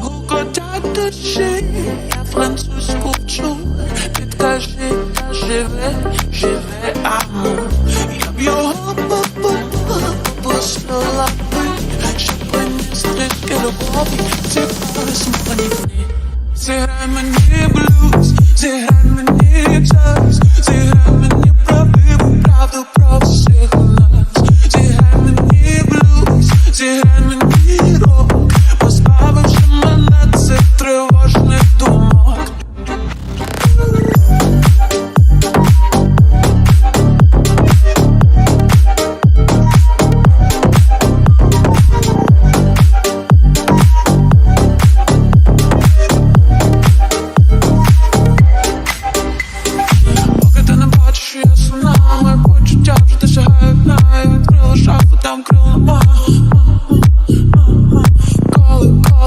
Гукотять душі, я французьку вчу Підкажи, та живе, живе амур Я б його попустила би Щоб приніс трішки любові Ці пересмані дні Зіграй мені блюз, зіграй мені джаз Зіграй мені мені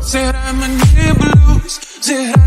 Say I'm a new blues. Say I'm